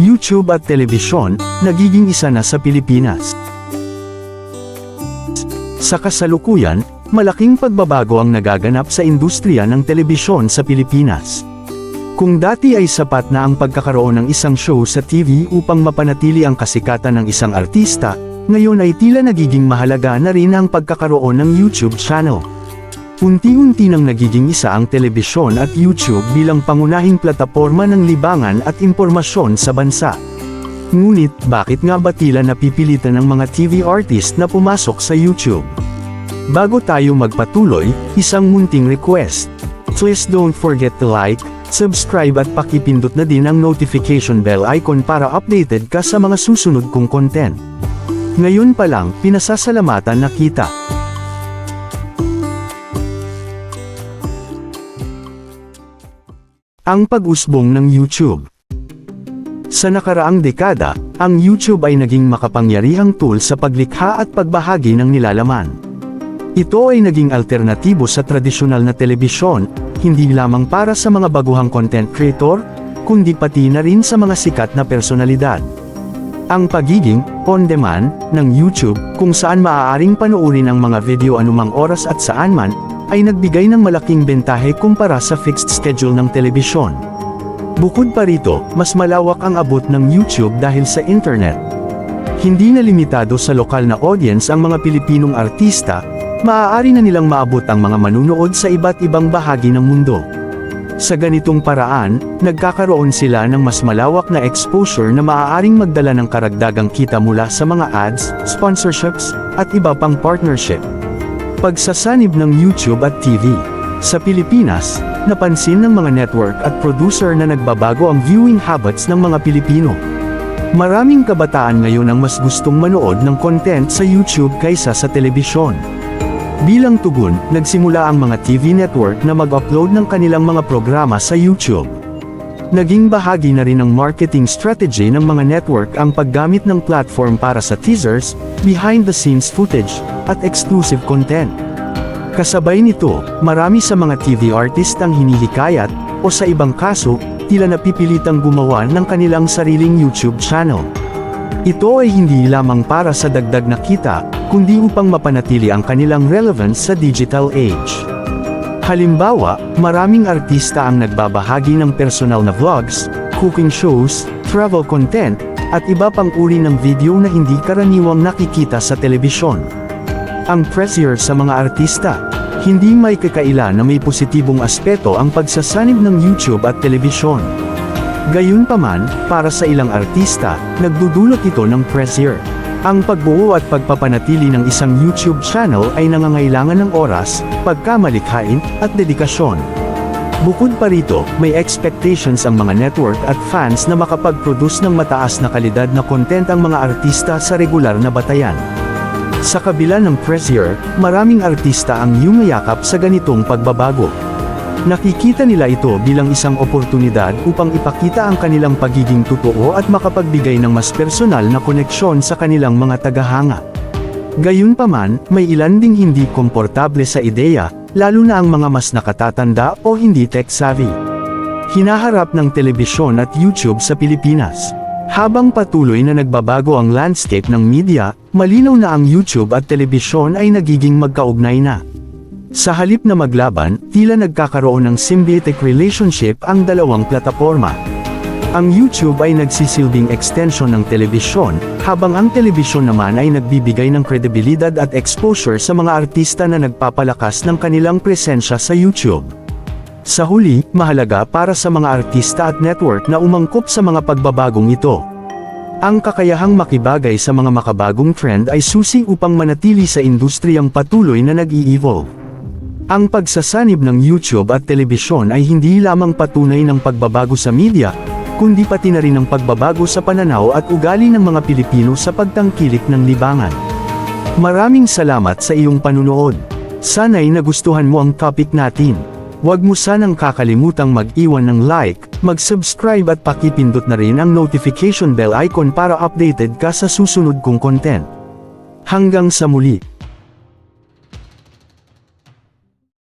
YouTube at telebisyon, nagiging isa na sa Pilipinas. Sa kasalukuyan, malaking pagbabago ang nagaganap sa industriya ng telebisyon sa Pilipinas. Kung dati ay sapat na ang pagkakaroon ng isang show sa TV upang mapanatili ang kasikatan ng isang artista, ngayon ay tila nagiging mahalaga na rin ang pagkakaroon ng YouTube channel. Unti-unti nang nagiging isa ang telebisyon at YouTube bilang pangunahing plataporma ng libangan at impormasyon sa bansa. Ngunit, bakit nga ba tila napipilitan ng mga TV artist na pumasok sa YouTube? Bago tayo magpatuloy, isang munting request. Please don't forget to like, subscribe at pakipindot na din ang notification bell icon para updated ka sa mga susunod kong content. Ngayon pa lang, pinasasalamatan na kita. Ang pag-usbong ng YouTube Sa nakaraang dekada, ang YouTube ay naging makapangyarihang tool sa paglikha at pagbahagi ng nilalaman. Ito ay naging alternatibo sa tradisyonal na telebisyon, hindi lamang para sa mga baguhang content creator, kundi pati na rin sa mga sikat na personalidad. Ang pagiging on-demand ng YouTube, kung saan maaaring panoorin ang mga video anumang oras at saan man, ay nagbigay ng malaking bentahe kumpara sa fixed schedule ng telebisyon. Bukod pa rito, mas malawak ang abot ng YouTube dahil sa internet. Hindi na limitado sa lokal na audience ang mga Pilipinong artista, maaari na nilang maabot ang mga manunood sa iba't ibang bahagi ng mundo. Sa ganitong paraan, nagkakaroon sila ng mas malawak na exposure na maaaring magdala ng karagdagang kita mula sa mga ads, sponsorships, at iba pang partnership. Pagsasanib ng YouTube at TV. Sa Pilipinas, napansin ng mga network at producer na nagbabago ang viewing habits ng mga Pilipino. Maraming kabataan ngayon ang mas gustong manood ng content sa YouTube kaysa sa telebisyon. Bilang tugon, nagsimula ang mga TV network na mag-upload ng kanilang mga programa sa YouTube. Naging bahagi na rin ng marketing strategy ng mga network ang paggamit ng platform para sa teasers, behind-the-scenes footage, at exclusive content. Kasabay nito, marami sa mga TV artist ang hinihikayat, o sa ibang kaso, tila napipilitang gumawa ng kanilang sariling YouTube channel. Ito ay hindi lamang para sa dagdag na kita, kundi upang mapanatili ang kanilang relevance sa digital age. Halimbawa, maraming artista ang nagbabahagi ng personal na vlogs, cooking shows, travel content, at iba pang uri ng video na hindi karaniwang nakikita sa telebisyon. Ang pressure sa mga artista, hindi may kakaila na may positibong aspeto ang pagsasanib ng YouTube at telebisyon. Gayunpaman, para sa ilang artista, nagdudulot ito ng pressure. Ang pagbuo at pagpapanatili ng isang YouTube channel ay nangangailangan ng oras, pagkamalikhain, at dedikasyon. Bukod pa rito, may expectations ang mga network at fans na makapag-produce ng mataas na kalidad na content ang mga artista sa regular na batayan. Sa kabila ng pressure, maraming artista ang yumayakap sa ganitong pagbabago. Nakikita nila ito bilang isang oportunidad upang ipakita ang kanilang pagiging totoo at makapagbigay ng mas personal na koneksyon sa kanilang mga tagahanga. Gayunpaman, may ilan ding hindi komportable sa ideya, lalo na ang mga mas nakatatanda o hindi tech-savvy. Hinaharap ng telebisyon at YouTube sa Pilipinas. Habang patuloy na nagbabago ang landscape ng media, malinaw na ang YouTube at telebisyon ay nagiging magkaugnay na. Sa halip na maglaban, tila nagkakaroon ng symbiotic relationship ang dalawang plataporma. Ang YouTube ay nagsisilbing extension ng telebisyon, habang ang telebisyon naman ay nagbibigay ng kredibilidad at exposure sa mga artista na nagpapalakas ng kanilang presensya sa YouTube. Sa huli, mahalaga para sa mga artista at network na umangkop sa mga pagbabagong ito. Ang kakayahang makibagay sa mga makabagong trend ay susi upang manatili sa industriyang patuloy na nag-i-evolve. Ang pagsasanib ng YouTube at telebisyon ay hindi lamang patunay ng pagbabago sa media, kundi pati na rin ng pagbabago sa pananaw at ugali ng mga Pilipino sa pagtangkilik ng libangan. Maraming salamat sa iyong panunood. Sana'y nagustuhan mo ang topic natin. Huwag mo sanang kakalimutang mag-iwan ng like, mag-subscribe at pakipindot na rin ang notification bell icon para updated ka sa susunod kong content. Hanggang sa muli.